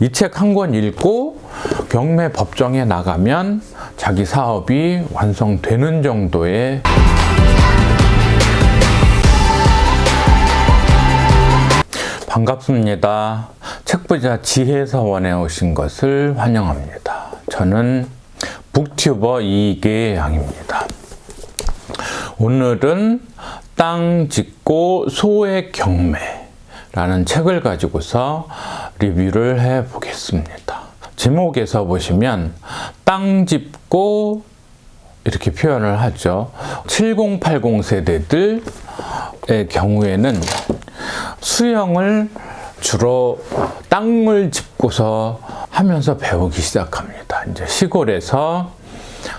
이 책 한 권 읽고 경매 법정에 나가면 자기 사업이 완성되는 정도의 반갑습니다. 책부자 지혜사원에 오신 것을 환영합니다. 저는 북튜버 이계 양입니다. 오늘은 땅 짓고 소의 경매 라는 책을 가지고서 리뷰를 해 보겠습니다. 제목에서 보시면 땅 짚고 이렇게 표현을 하죠. 7080 세대들의 경우에는 수영을 주로 땅을 짚고서 하면서 배우기 시작합니다. 이제 시골에서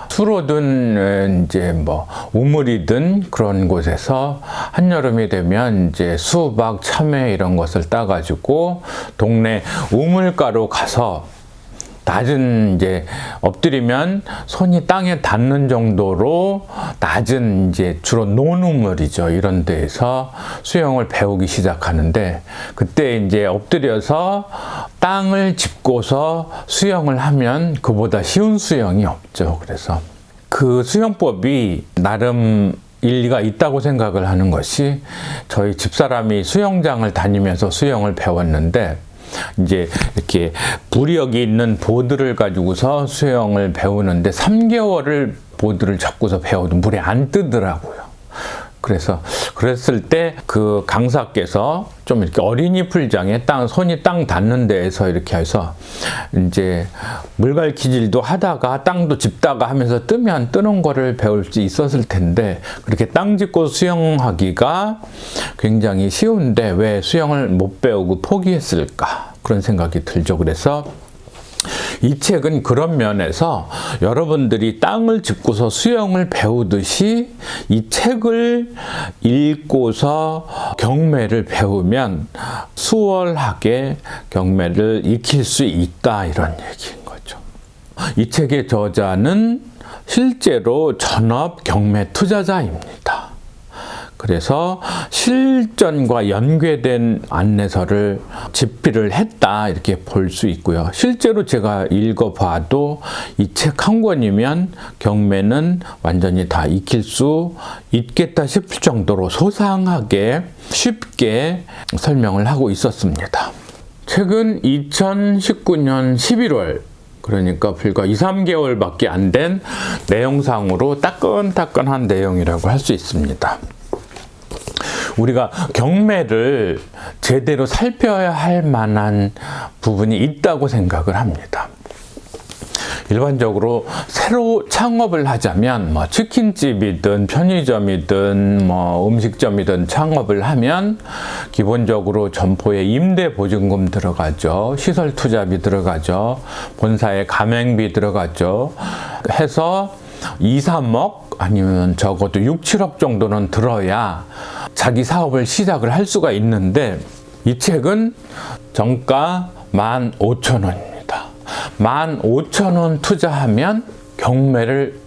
수로든 이제 뭐 우물이든 그런 곳에서 한여름이 되면 이제 수박, 참외 이런 것을 따가지고 동네 우물가로 가서 낮은 이제 엎드리면 손이 땅에 닿는 정도로 낮은 이제 주로 논우물이죠. 이런 데에서 수영을 배우기 시작하는데 그때 이제 엎드려서 땅을 짚고서 수영을 하면 그보다 쉬운 수영이 없죠. 그래서 그 수영법이 나름 일리가 있다고 생각을 하는 것이 저희 집사람이 수영장을 다니면서 수영을 배웠는데 이제 이렇게 부력이 있는 보드를 가지고서 수영을 배우는데 3개월을 보드를 잡고서 배워도 물에 안 뜨더라고요. 그래서 그랬을 때 그 강사께서 좀 이렇게 어린이 풀장에 땅 손이 땅 닿는 데에서 이렇게 해서 이제 물갈퀴질도 하다가 땅도 짚다가 하면서 뜨면 뜨는 거를 배울 수 있었을 텐데 그렇게 땅 짚고 수영하기가 굉장히 쉬운데 왜 수영을 못 배우고 포기했을까 그런 생각이 들죠. 그래서 이 책은 그런 면에서 여러분들이 땅을 짚고서 수영을 배우듯이 이 책을 읽고서 경매를 배우면 수월하게 경매를 익힐 수 있다 이런 얘기인 거죠. 이 책의 저자는 실제로 전업 경매 투자자입니다. 그래서 실전과 연계된 안내서를 집필을 했다 이렇게 볼 수 있고요. 실제로 제가 읽어봐도 이 책 한 권이면 경매는 완전히 다 익힐 수 있겠다 싶을 정도로 소상하게 쉽게 설명을 하고 있었습니다. 최근 2019년 11월 그러니까 불과 2, 3개월밖에 안 된 내용상으로 따끈따끈한 내용이라고 할 수 있습니다. 우리가 경매를 제대로 살펴야 할 만한 부분이 있다고 생각을 합니다. 일반적으로 새로 창업을 하자면 뭐 치킨집이든 편의점이든 뭐 음식점이든 창업을 하면 기본적으로 점포에 임대 보증금 들어가죠. 시설 투자비 들어가죠. 본사에 가맹비 들어가죠. 해서 2, 3억 아니면 적어도 6, 7억 정도는 들어야 자기 사업을 시작을 할 수가 있는데 이 책은 정가 15,000원입니다. 15,000원 투자하면 경매를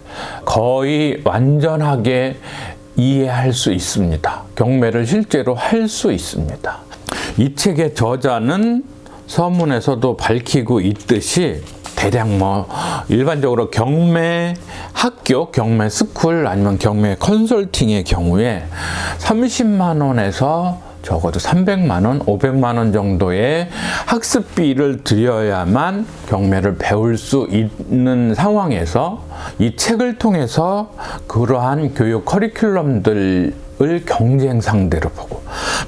거의 완전하게 이해할 수 있습니다. 경매를 실제로 할 수 있습니다. 이 책의 저자는 서문에서도 밝히고 있듯이 대략 뭐 일반적으로 경매 학교, 경매 스쿨 아니면 경매 컨설팅의 경우에 30만 원에서 적어도 300만 원, 500만 원 정도의 학습비를 들여야만 경매를 배울 수 있는 상황에서 이 책을 통해서 그러한 교육 커리큘럼들 을 경쟁 상대로 보고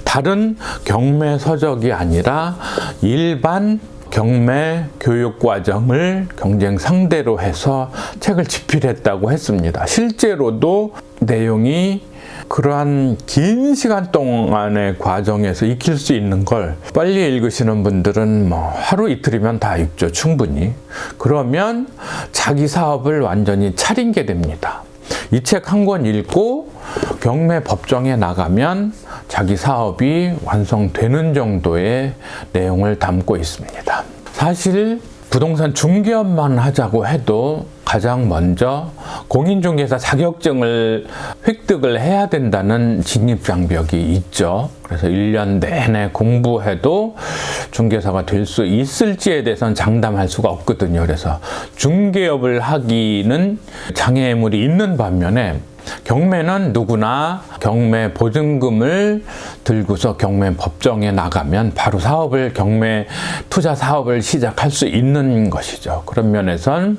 다른 경매 서적이 아니라 일반 경매 교육 과정을 경쟁 상대로 해서 책을 집필했다고 했습니다. 실제로도 내용이 그러한 긴 시간 동안의 과정에서 익힐 수 있는 걸 빨리 읽으시는 분들은 뭐 하루 이틀이면 다 읽죠, 충분히. 그러면 자기 사업을 완전히 차린 게 됩니다. 이 책 한 권 읽고 경매 법정에 나가면 자기 사업이 완성되는 정도의 내용을 담고 있습니다. 사실 부동산 중개업만 하자고 해도 가장 먼저 공인중개사 자격증을 획득을 해야 된다는 진입장벽이 있죠. 그래서 1년 내내 공부해도 중개사가 될 수 있을지에 대해서는 장담할 수가 없거든요. 그래서 중개업을 하기는 장애물이 있는 반면에 경매는 누구나 경매 보증금을 들고서 경매 법정에 나가면 바로 사업을 경매 투자 사업을 시작할 수 있는 것이죠. 그런 면에선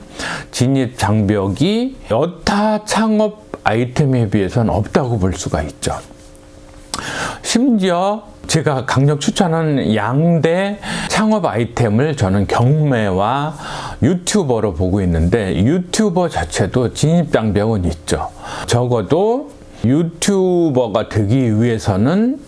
진입 장벽이 여타 창업 아이템에 비해서는 없다고 볼 수가 있죠. 심지어 제가 강력 추천하는 양대 창업 아이템을 저는 경매와 유튜버로 보고 있는데 유튜버 자체도 진입 장벽은 있죠. 적어도 유튜버가 되기 위해서는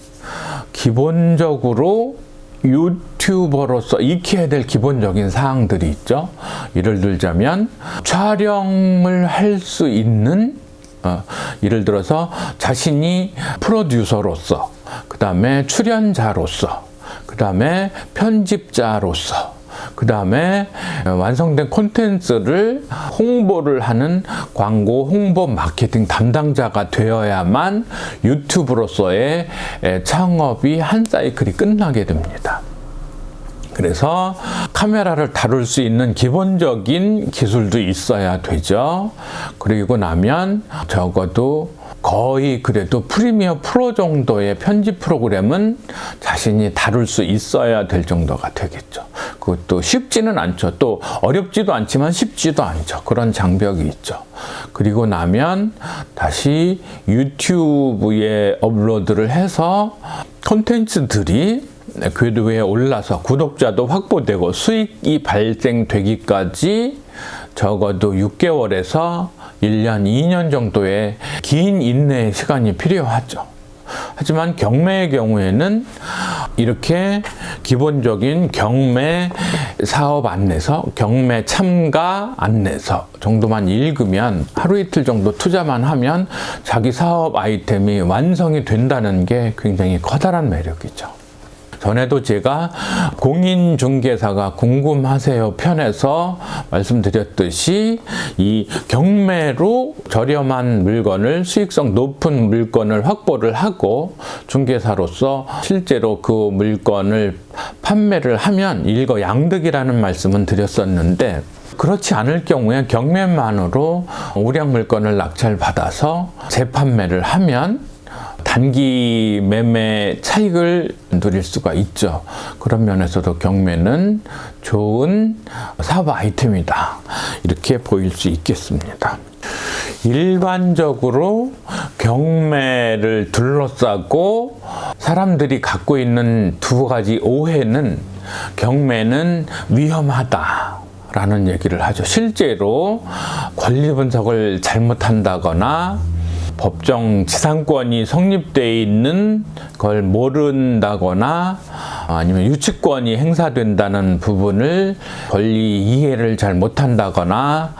기본적으로 유튜버로서 익혀야 될 기본적인 사항들이 있죠. 예를 들자면 촬영을 할 수 있는 어, 예를 들어서 자신이 프로듀서로서, 그 다음에 출연자로서, 그 다음에 편집자로서, 그 다음에 완성된 콘텐츠를 홍보를 하는 광고 홍보 마케팅 담당자가 되어야만 유튜브로서의 창업이 한 사이클이 끝나게 됩니다. 그래서 카메라를 다룰 수 있는 기본적인 기술도 있어야 되죠. 그리고 나면 적어도 거의 그래도 프리미어 프로 정도의 편집 프로그램은 자신이 다룰 수 있어야 될 정도가 되겠죠. 그것도 쉽지는 않죠. 또 어렵지도 않지만 쉽지도 않죠. 그런 장벽이 있죠. 그리고 나면 다시 유튜브에 업로드를 해서 콘텐츠들이 궤도에 올라서 구독자도 확보되고 수익이 발생되기까지 적어도 6개월에서 1년, 2년 정도의 긴 인내 시간이 필요하죠. 하지만 경매의 경우에는 이렇게 기본적인 경매 사업 안내서, 경매 참가 안내서 정도만 읽으면 하루 이틀 정도 투자만 하면 자기 사업 아이템이 완성이 된다는 게 굉장히 커다란 매력이죠. 전에도 제가 공인중개사가 궁금하세요 편에서 말씀드렸듯이 이 경매로 저렴한 물건을 수익성 높은 물건을 확보를 하고 중개사로서 실제로 그 물건을 판매를 하면 일거양득이라는 말씀은 드렸었는데 그렇지 않을 경우에 경매만으로 우량 물건을 낙찰받아서 재판매를 하면 단기 매매 차익을 누릴 수가 있죠. 그런 면에서도 경매는 좋은 사업 아이템이다. 이렇게 보일 수 있겠습니다. 일반적으로 경매를 둘러싸고 사람들이 갖고 있는 두 가지 오해는 경매는 위험하다. 라는 얘기를 하죠. 실제로 권리 분석을 잘못한다거나 법정 지상권이 성립돼 있는 걸 모른다거나 아니면 유치권이 행사된다는 부분을 권리 이해를 잘 못한다거나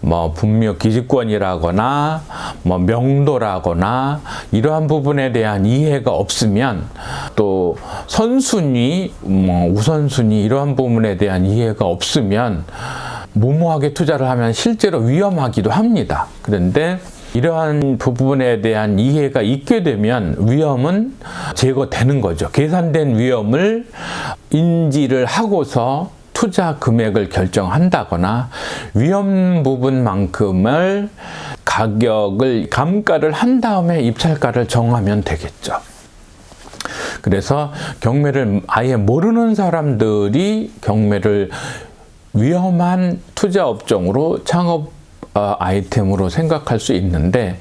뭐 분묘 기지권이라거나 뭐 명도라거나 이러한 부분에 대한 이해가 없으면 또 선순위 뭐 우선순위 이러한 부분에 대한 이해가 없으면 무모하게 투자를 하면 실제로 위험하기도 합니다. 그런데 이러한 부분에 대한 이해가 있게 되면 위험은 제거되는 거죠. 계산된 위험을 인지를 하고서 투자 금액을 결정한다거나 위험 부분만큼을 가격을 감가를 한 다음에 입찰가를 정하면 되겠죠. 그래서 경매를 아예 모르는 사람들이 경매를 위험한 투자 업종으로 창업 어, 아이템으로 생각할 수 있는데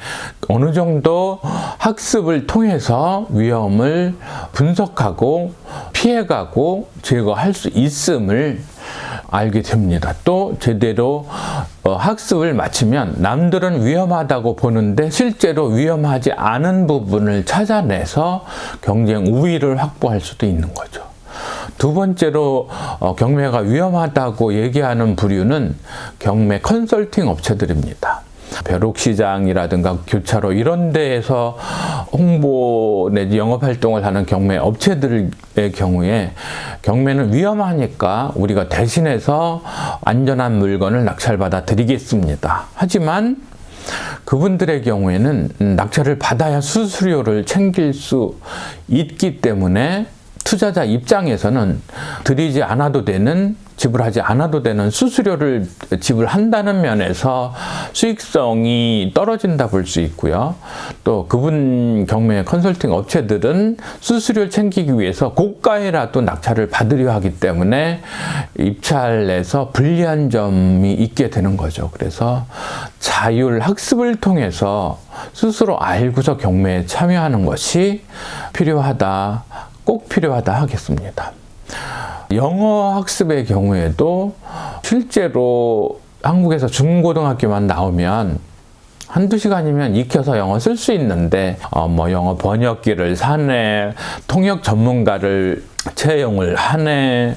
어느 정도 학습을 통해서 위험을 분석하고 피해가고 제거할 수 있음을 알게 됩니다. 또 제대로 어, 학습을 마치면 남들은 위험하다고 보는데 실제로 위험하지 않은 부분을 찾아내서 경쟁 우위를 확보할 수도 있는 거죠. 두 번째로 어, 경매가 위험하다고 얘기하는 부류는 경매 컨설팅 업체들입니다. 벼룩시장이라든가 교차로 이런 데에서 홍보 내지 영업 활동을 하는 경매 업체들의 경우에 경매는 위험하니까 우리가 대신해서 안전한 물건을 낙찰받아 드리겠습니다. 하지만 그분들의 경우에는 낙찰을 받아야 수수료를 챙길 수 있기 때문에 투자자 입장에서는 드리지 않아도 되는 지불하지 않아도 되는 수수료를 지불한다는 면에서 수익성이 떨어진다 볼 수 있고요. 또 그분 경매 컨설팅 업체들은 수수료를 챙기기 위해서 고가에라도 낙찰을 받으려 하기 때문에 입찰에서 불리한 점이 있게 되는 거죠. 그래서 자율 학습을 통해서 스스로 알고서 경매에 참여하는 것이 필요하다. 꼭 필요하다 하겠습니다. 영어 학습의 경우에도 실제로 한국에서 중고등학교만 나오면 한두 시간이면 익혀서 영어 쓸 수 있는데, 어, 뭐, 영어 번역기를 사내, 통역 전문가를 채용을 하네,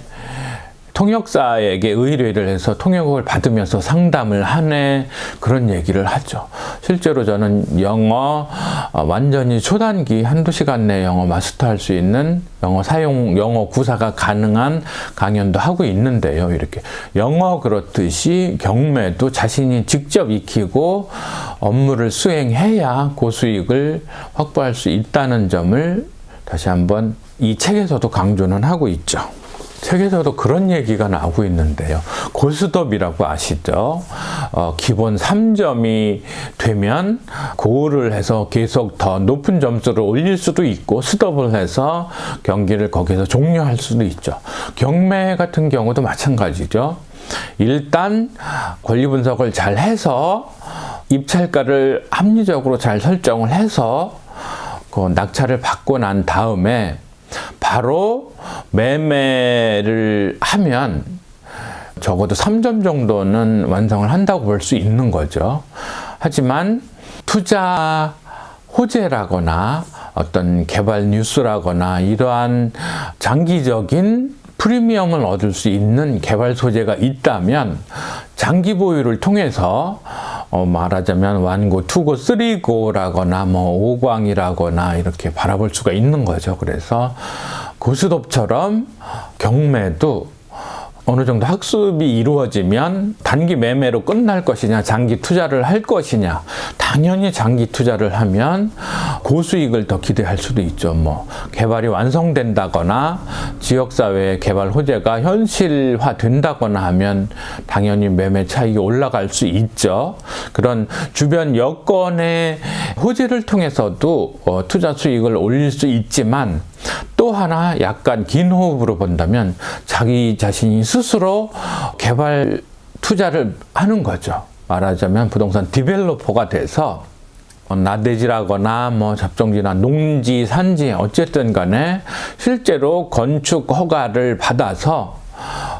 통역사에게 의뢰를 해서 통역을 받으면서 상담을 하네 그런 얘기를 하죠. 실제로 저는 영어 어, 완전히 초단기 한두 시간 내 영어 마스터할 수 있는 영어 사용 영어 구사가 가능한 강연도 하고 있는데요. 이렇게 영어 그렇듯이 경매도 자신이 직접 익히고 업무를 수행해야 고수익을 확보할 수 있다는 점을 다시 한번 이 책에서도 강조는 하고 있죠. 책에서도 그런 얘기가 나오고 있는데요. 고스톱이라고 아시죠? 어, 기본 3점이 되면 고를 해서 계속 더 높은 점수를 올릴 수도 있고 스톱을 해서 경기를 거기서 종료할 수도 있죠. 경매 같은 경우도 마찬가지죠. 일단 권리 분석을 잘 해서 입찰가를 합리적으로 잘 설정을 해서 그 낙찰을 받고 난 다음에 바로 매매를 하면 적어도 3점 정도는 완성을 한다고 볼 수 있는 거죠. 하지만 투자 호재라거나 어떤 개발 뉴스라거나 이러한 장기적인 프리미엄을 얻을 수 있는 개발 소재가 있다면 장기 보유를 통해서 어 말하자면 완고, 투고, 쓰리고라거나 뭐 오광이라거나 이렇게 바라볼 수가 있는 거죠. 그래서 고스톱처럼 경매도 어느 정도 학습이 이루어지면 단기 매매로 끝날 것이냐, 장기 투자를 할 것이냐. 당연히 장기 투자를 하면 고수익을 더 기대할 수도 있죠. 뭐, 개발이 완성된다거나 지역사회의 개발 호재가 현실화 된다거나 하면 당연히 매매 차익이 올라갈 수 있죠. 그런 주변 여건의 호재를 통해서도 어, 투자 수익을 올릴 수 있지만 또 하나 약간 긴 호흡으로 본다면 자기 자신이 스스로 개발 투자를 하는 거죠. 말하자면 부동산 디벨로퍼가 돼서 나대지라거나 뭐 잡종지나 농지, 산지 어쨌든 간에 실제로 건축 허가를 받아서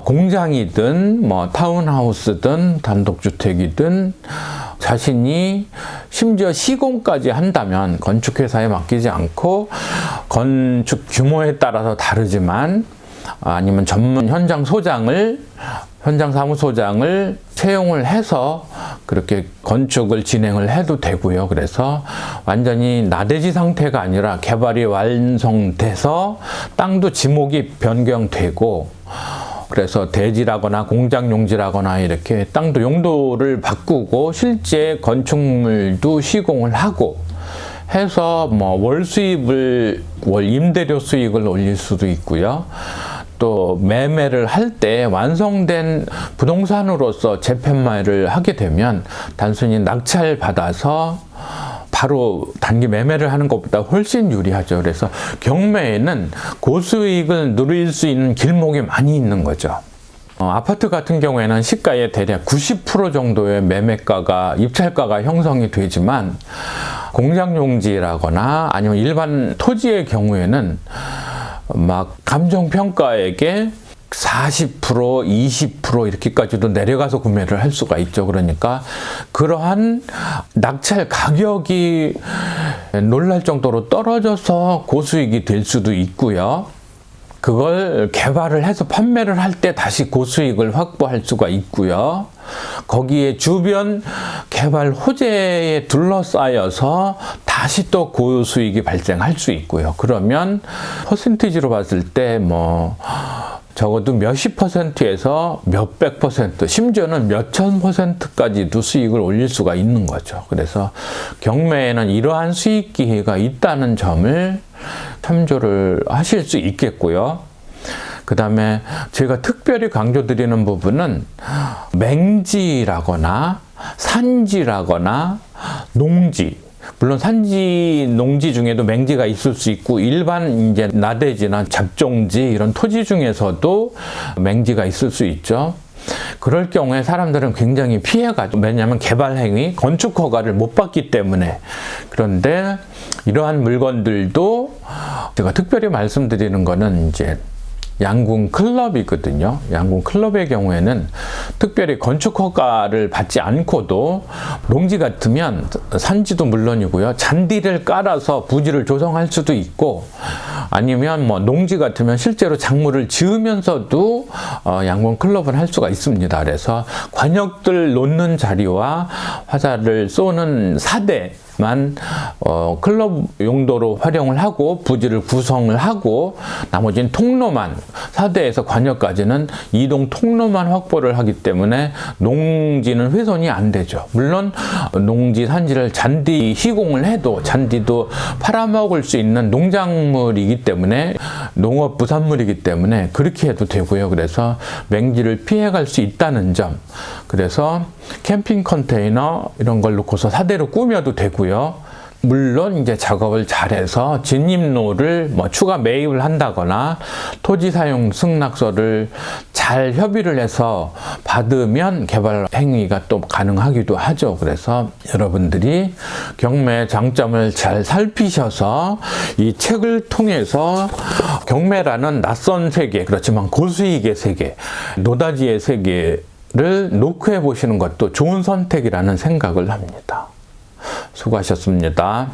공장이든 뭐 타운하우스든 단독주택이든 자신이 심지어 시공까지 한다면 건축회사에 맡기지 않고 건축 규모에 따라서 다르지만 아니면 전문 현장 소장을 현장 사무소장을 채용을 해서 그렇게 건축을 진행을 해도 되고요. 그래서 완전히 나대지 상태가 아니라 개발이 완성돼서 땅도 지목이 변경되고 그래서 대지라거나 공장 용지라거나 이렇게 땅도 용도를 바꾸고 실제 건축물도 시공을 하고 해서 뭐 월 수입을 월 임대료 수익을 올릴 수도 있고요. 또 매매를 할 때 완성된 부동산으로서 재편매를 하게 되면 단순히 낙찰 받아서 바로 단기 매매를 하는 것보다 훨씬 유리하죠. 그래서 경매에는 고수익을 누릴 수 있는 길목이 많이 있는 거죠. 어, 아파트 같은 경우에는 시가의 대략 90% 정도의 매매가가 입찰가가 형성이 되지만 공장 용지라거나 아니면 일반 토지의 경우에는 막 감정 평가액에 40% 20% 이렇게까지도 내려가서 구매를 할 수가 있죠. 그러니까 그러한 낙찰 가격이 놀랄 정도로 떨어져서 고수익이 될 수도 있고요. 그걸 개발을 해서 판매를 할 때 다시 고수익을 확보할 수가 있고요. 거기에 주변 개발 호재에 둘러싸여서 다시 또 고수익이 발생할 수 있고요. 그러면 퍼센티지로 봤을 때뭐 적어도 몇십 퍼센트에서 몇백 퍼센트, 심지어는 몇천 퍼센트까지도 수익을 올릴 수가 있는 거죠. 그래서 경매에는 이러한 수익 기회가 있다는 점을 참조를 하실 수 있겠고요. 그 다음에 제가 특별히 강조드리는 부분은 맹지라거나 산지라거나 농지, 물론 산지, 농지 중에도 맹지가 있을 수 있고 일반 이제 나대지나 잡종지 이런 토지 중에서도 맹지가 있을 수 있죠. 그럴 경우에 사람들은 굉장히 피해가죠. 왜냐하면 개발 행위, 건축 허가를 못 받기 때문에. 그런데 이러한 물건들도 제가 특별히 말씀드리는 거는 이제 양궁 클럽이거든요. 양궁 클럽의 경우에는 특별히 건축 허가를 받지 않고도 농지 같으면 산지도 물론이고요. 잔디를 깔아서 부지를 조성할 수도 있고 아니면 뭐 농지 같으면 실제로 작물을 지으면서도 어, 양궁 클럽을 할 수가 있습니다. 그래서 관역들 놓는 자리와 화살을 쏘는 사대 만 어, 클럽 용도로 활용을 하고 부지를 구성을 하고 나머지는 통로만 사대에서 관역까지는 이동 통로만 확보를 하기 때문에 농지는 훼손이 안 되죠. 물론 농지 산지를 잔디 시공을 해도 잔디도 팔아먹을 수 있는 농작물이기 때문에 농업 부산물이기 때문에 그렇게 해도 되고요. 그래서 맹지를 피해갈 수 있다는 점. 그래서 캠핑 컨테이너 이런 걸 놓고서 사대로 꾸며도 되고요. 물론 이제 작업을 잘해서 진입로를 뭐 추가 매입을 한다거나 토지 사용 승낙서를 잘 협의를 해서 받으면 개발 행위가 또 가능하기도 하죠. 그래서 여러분들이 경매 장점을 잘 살피셔서 이 책을 통해서 경매라는 낯선 세계, 그렇지만 고수익의 세계, 노다지의 세계를 녹화해 보시는 것도 좋은 선택이라는 생각을 합니다. 수고하셨습니다.